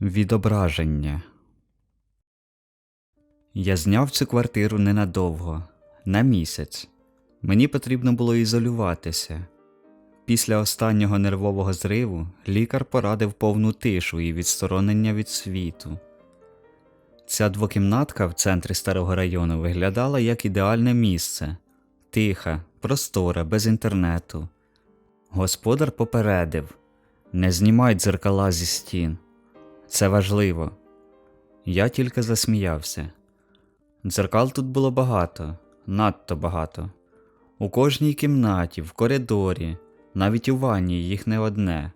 Відображення. Я зняв цю квартиру ненадовго, на місяць. Мені потрібно було ізолюватися. Після останнього нервового зриву лікар порадив повну тишу і відсторонення від світу. Ця двокімнатка в центрі старого району виглядала як ідеальне місце тиха, простора, без інтернету. Господар попередив не знімай дзеркала зі стін. Це важливо. Я тільки засміявся. Дзеркал тут було багато, надто багато. У кожній кімнаті, в коридорі, навіть у ванні їх не одне.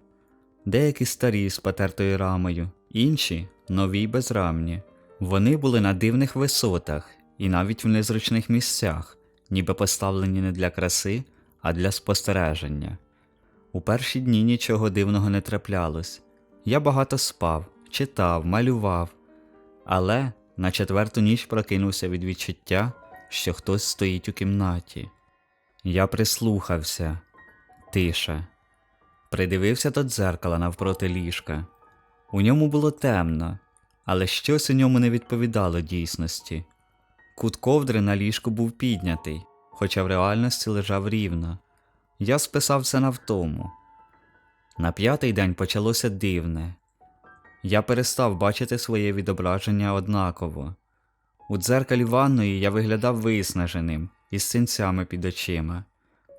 Деякі старі з потертою рамою, інші нові й безрамні. Вони були на дивних висотах і навіть в незручних місцях, ніби поставлені не для краси, а для спостереження. У перші дні нічого дивного не траплялось. Я багато спав, читав, малював, але на четверту ніч прокинувся від відчуття, що хтось стоїть у кімнаті. Я прислухався, тиша. Придивився до дзеркала навпроти ліжка. У ньому було темно, але щось у ньому не відповідало дійсності. Кут ковдри на ліжку був піднятий, хоча в реальності лежав рівно. Я списався на втому. На п'ятий день почалося дивне. Я перестав бачити своє відображення однаково. У дзеркалі ванної я виглядав виснаженим із синцями під очима,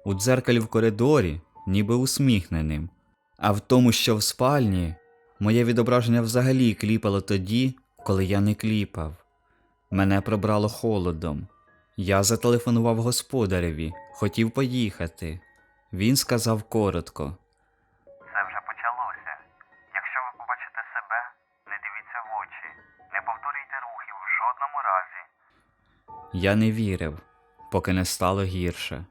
у дзеркалі в коридорі, ніби усміхненим, а в тому, що в спальні, моє відображення взагалі кліпало тоді, коли я не кліпав. Мене пробрало холодом. Я зателефонував господареві, хотів поїхати. Він сказав коротко. Я не вірив, поки не стало гірше.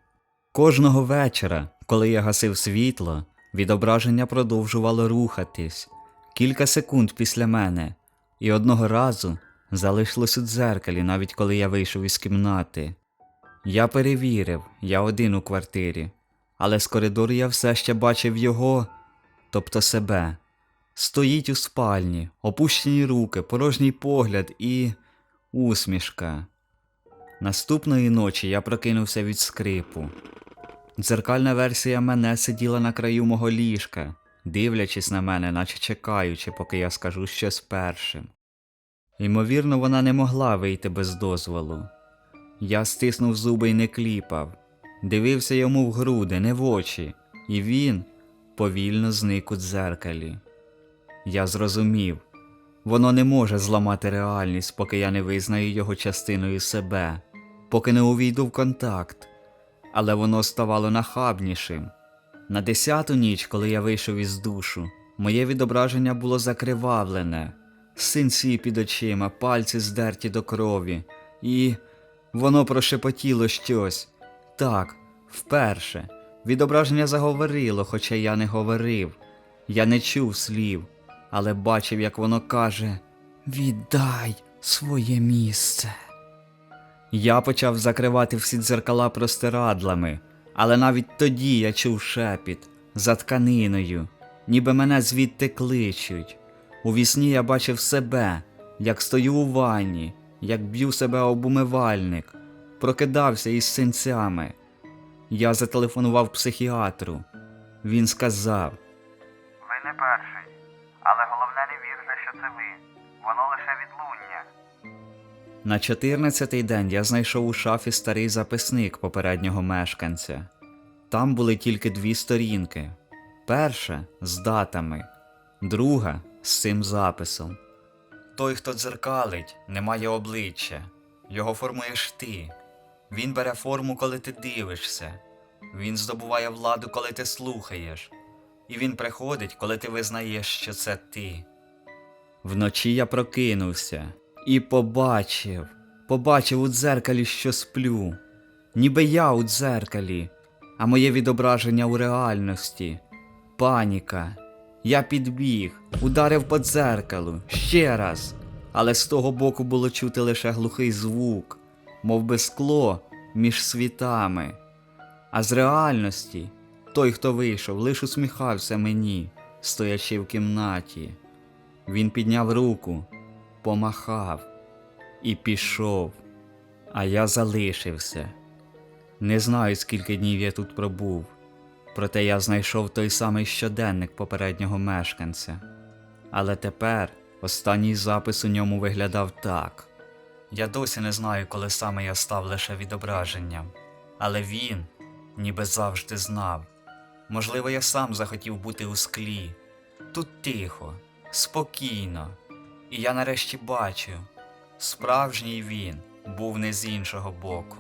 Кожного вечора, коли я гасив світло, відображення продовжувало рухатись кілька секунд після мене, і одного разу залишилось у дзеркалі, навіть коли я вийшов із кімнати. Я перевірив, я один у квартирі, але з коридору я все ще бачив його, тобто себе. Стоїть у спальні, опущені руки, порожній погляд і усмішка. Наступної ночі я прокинувся від скрипу. Дзеркальна версія мене сиділа на краю мого ліжка, дивлячись на мене, наче чекаючи, поки я скажу щось першим. Ймовірно, вона не могла вийти без дозволу. Я стиснув зуби і не кліпав, дивився йому в груди, не в очі, і він повільно зник у дзеркалі. Я зрозумів, воно не може зламати реальність, поки я не визнаю його частиною себе, поки не увійду в контакт. Але воно ставало нахабнішим. На десяту ніч, коли я вийшов із душу, моє відображення було закривавлене, синці під очима, пальці здерті до крові, і воно прошепотіло щось. Так, вперше. Відображення заговорило, хоча я не говорив. Я не чув слів, але бачив, як воно каже Віддай своє місце. Я почав закривати всі дзеркала простирадлами, але навіть тоді я чув шепіт за тканиною, ніби мене звідти кличуть. У вісні я бачив себе, як стою у ванні, як б'ю себе об умивальник, прокидався із синцями. Я зателефонував психіатру. Він сказав: Ви не перший, але головне На чотирнадцятий день я знайшов у шафі старий записник попереднього мешканця. Там були тільки дві сторінки: перша з датами, друга з цим записом. Той, хто дзеркалить, не має обличчя, його формуєш ти. Він бере форму, коли ти дивишся, він здобуває владу, коли ти слухаєш, і він приходить, коли ти визнаєш, що це ти. Вночі я прокинувся і побачив, побачив у дзеркалі, що сплю, ніби я у дзеркалі, а моє відображення у реальності. Паніка. Я підбіг, ударив по дзеркалу ще раз, але з того боку було чути лише глухий звук, мов би скло між світами. А з реальності той, хто вийшов, лиш усміхався мені, стоячи в кімнаті. Він підняв руку, помахав і пішов, а я залишився. Не знаю, скільки днів я тут пробув, проте я знайшов той самий щоденник попереднього мешканця. Але тепер останній запис у ньому виглядав так. Я досі не знаю, коли саме я став лише відображенням, але він ніби завжди знав. Можливо, я сам захотів бути у склі. Тут тихо, спокійно. І я нарешті бачу, справжній він був не з іншого боку.